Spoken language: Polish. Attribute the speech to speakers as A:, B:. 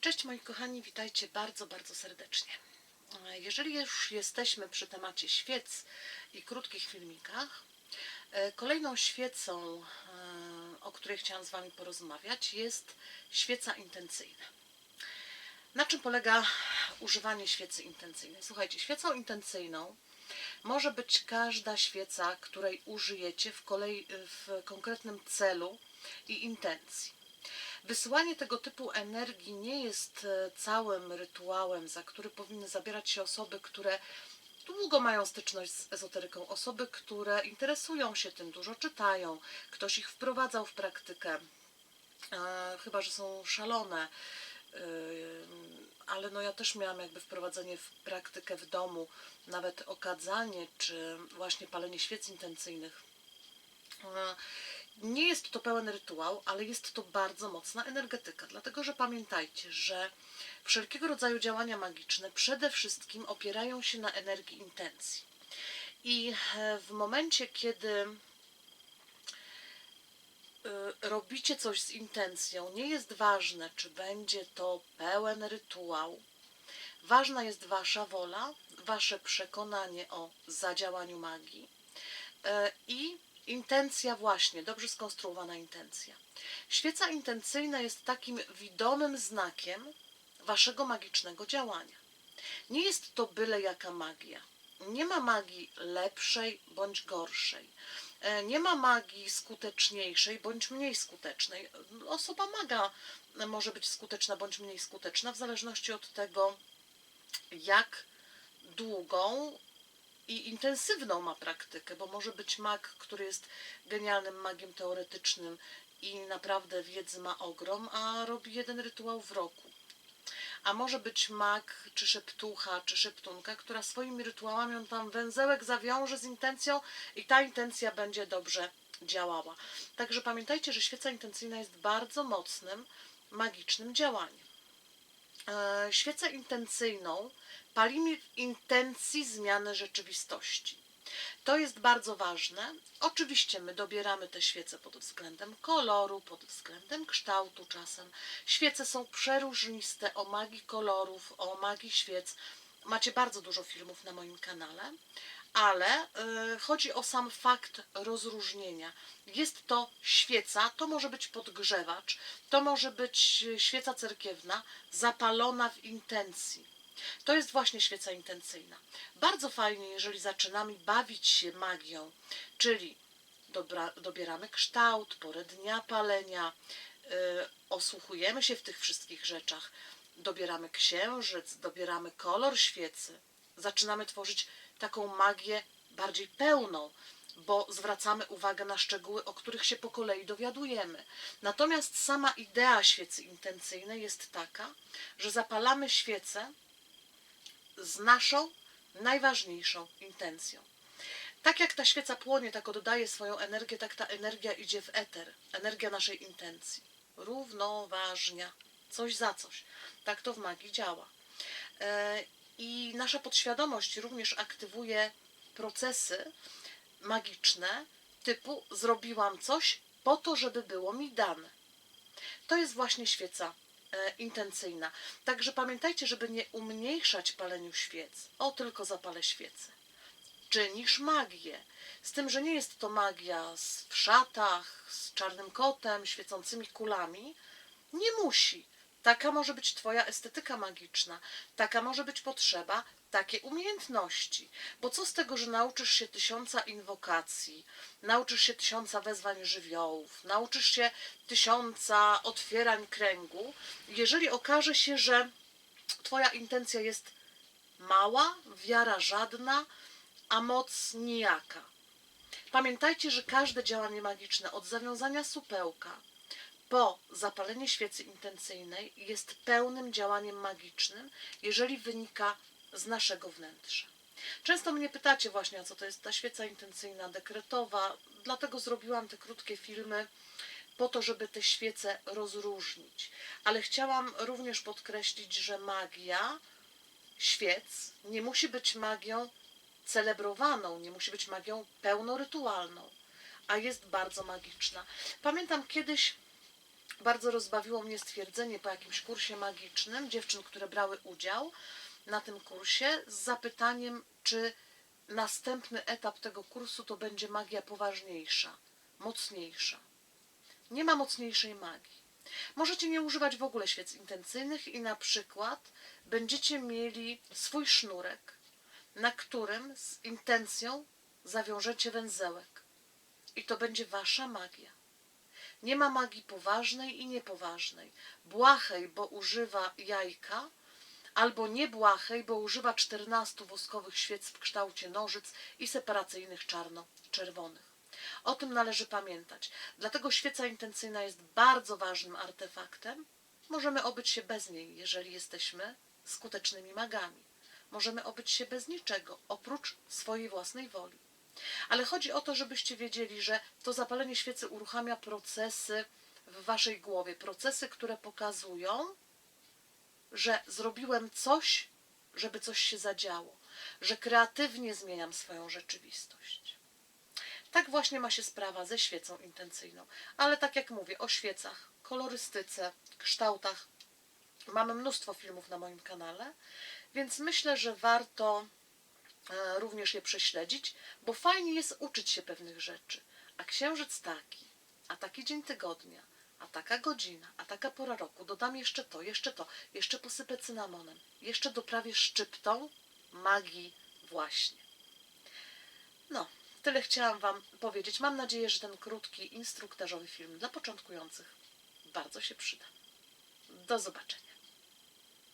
A: Cześć moi kochani, witajcie bardzo, bardzo serdecznie. E, Jeżeli już jesteśmy przy temacie świec i krótkich filmikach, e, kolejną świecą, e, o której chciałam z Wami porozmawiać, jest świeca intencyjna. Na czym polega używanie świecy intencyjnej? Słuchajcie, świecą intencyjną może być każda świeca, której użyjecie w, kolei, w konkretnym celu i intencji. Wysyłanie tego typu energii nie jest e, całym rytuałem, za który powinny zabierać się osoby, które długo mają styczność z ezoteryką, osoby, które interesują się tym, dużo czytają, ktoś ich wprowadzał w praktykę, e, chyba że są szalone. e, Ale no ja też miałam jakby wprowadzenie w praktykę w domu, nawet okadzanie czy właśnie palenie świec intencyjnych. E, nie jest to pełen rytuał, ale jest to bardzo mocna energetyka, dlatego że pamiętajcie, że wszelkiego rodzaju działania magiczne przede wszystkim opierają się na energii intencji. I e, w momencie, kiedy y, robicie coś z intencją, nie jest ważne, czy będzie to pełen rytuał. Ważna jest Wasza wola, Wasze przekonanie o zadziałaniu magii e, i intencja właśnie, dobrze skonstruowana intencja. Świeca intencyjna jest takim widomym znakiem waszego magicznego działania. Nie jest to byle jaka magia. Nie ma magii lepszej bądź gorszej. E, Nie ma magii skuteczniejszej bądź mniej skutecznej. Osoba maga może być skuteczna bądź mniej skuteczna w zależności od tego, jak długą i intensywną ma praktykę, bo może być mag, który jest genialnym magiem teoretycznym i naprawdę wiedzy ma ogrom, a robi jeden rytuał w roku. A może być mag, czy szeptucha, czy szeptunka, która swoimi rytuałami on tam węzełek zawiąże z intencją i ta intencja będzie dobrze działała. Także pamiętajcie, że świeca intencyjna jest bardzo mocnym, magicznym działaniem. E, świecę intencyjną palimy intencji zmiany rzeczywistości. To jest bardzo ważne. Oczywiście my dobieramy te świece pod względem koloru, pod względem kształtu czasem. Świece są przeróżniste o magii kolorów, o magii świec. Macie bardzo dużo filmów na moim kanale, ale y, chodzi o sam fakt rozróżnienia. Jest to świeca, to może być podgrzewacz, to może być świeca cerkiewna, zapalona w intencji. To jest właśnie świeca intencyjna. Bardzo fajnie, jeżeli zaczynamy bawić się magią, czyli dobra, dobieramy kształt, porę dnia palenia, yy, osłuchujemy się w tych wszystkich rzeczach, dobieramy księżyc, dobieramy kolor świecy, zaczynamy tworzyć taką magię bardziej pełną, bo zwracamy uwagę na szczegóły, o których się po kolei dowiadujemy. Natomiast sama idea świecy intencyjnej jest taka, że zapalamy świecę z naszą najważniejszą intencją. Tak jak ta świeca płonie, tak oddaje swoją energię, tak ta energia idzie w eter, energia naszej intencji. Równoważnia, coś za coś. Tak to w magii działa. E, I nasza podświadomość również aktywuje procesy magiczne typu zrobiłam coś po to, żeby było mi dane. To jest właśnie świeca intencyjna. Także pamiętajcie, żeby nie umniejszać paleniu świec. O, tylko zapalę świecę. Czynisz magię. Z tym, że nie jest to magia w szatach, z czarnym kotem, świecącymi kulami. Nie musi. Taka może być Twoja estetyka magiczna, taka może być potrzeba, takie umiejętności. Bo co z tego, że nauczysz się tysiąca inwokacji, nauczysz się tysiąca wezwań żywiołów, nauczysz się tysiąca otwierań kręgu, jeżeli okaże się, że Twoja intencja jest mała, wiara żadna, a moc nijaka. Pamiętajcie, że każde działanie magiczne od zawiązania supełka po zapalenie świecy intencyjnej jest pełnym działaniem magicznym, jeżeli wynika z naszego wnętrza. Często mnie pytacie właśnie, co to jest ta świeca intencyjna, dekretowa, dlatego zrobiłam te krótkie filmy po to, żeby te świece rozróżnić. Ale chciałam również podkreślić, że magia świec nie musi być magią celebrowaną, nie musi być magią pełnorytualną, a jest bardzo magiczna. Pamiętam kiedyś Bardzo rozbawiło mnie stwierdzenie po jakimś kursie magicznym dziewczyn, które brały udział na tym kursie z zapytaniem, czy następny etap tego kursu to będzie magia poważniejsza, mocniejsza. Nie ma mocniejszej magii. Możecie nie używać w ogóle świec intencyjnych i na przykład będziecie mieli swój sznurek, na którym z intencją zawiążecie węzełek. I to będzie wasza magia. Nie ma magii poważnej i niepoważnej. Błahej, bo używa jajka, albo niebłahej, bo używa 14 woskowych świec w kształcie nożyc i separacyjnych czarno-czerwonych. O tym należy pamiętać. Dlatego świeca intencyjna jest bardzo ważnym artefaktem. Możemy obyć się bez niej, jeżeli jesteśmy skutecznymi magami. Możemy obyć się bez niczego, oprócz swojej własnej woli. Ale chodzi o to, żebyście wiedzieli, że to zapalenie świecy uruchamia procesy w waszej głowie, procesy, które pokazują, że zrobiłem coś, żeby coś się zadziało, że kreatywnie zmieniam swoją rzeczywistość. Tak właśnie ma się sprawa ze świecą intencyjną. Ale tak jak mówię, o świecach, kolorystyce, kształtach mamy mnóstwo filmów na moim kanale, więc myślę, że warto również je prześledzić, bo fajnie jest uczyć się pewnych rzeczy. A księżyc taki, a taki dzień tygodnia, a taka godzina, a taka pora roku, dodam jeszcze to, jeszcze to, jeszcze posypę cynamonem, jeszcze doprawię szczyptą magii właśnie. No, tyle chciałam Wam powiedzieć. Mam nadzieję, że ten krótki, instruktażowy film dla początkujących bardzo się przyda. Do zobaczenia.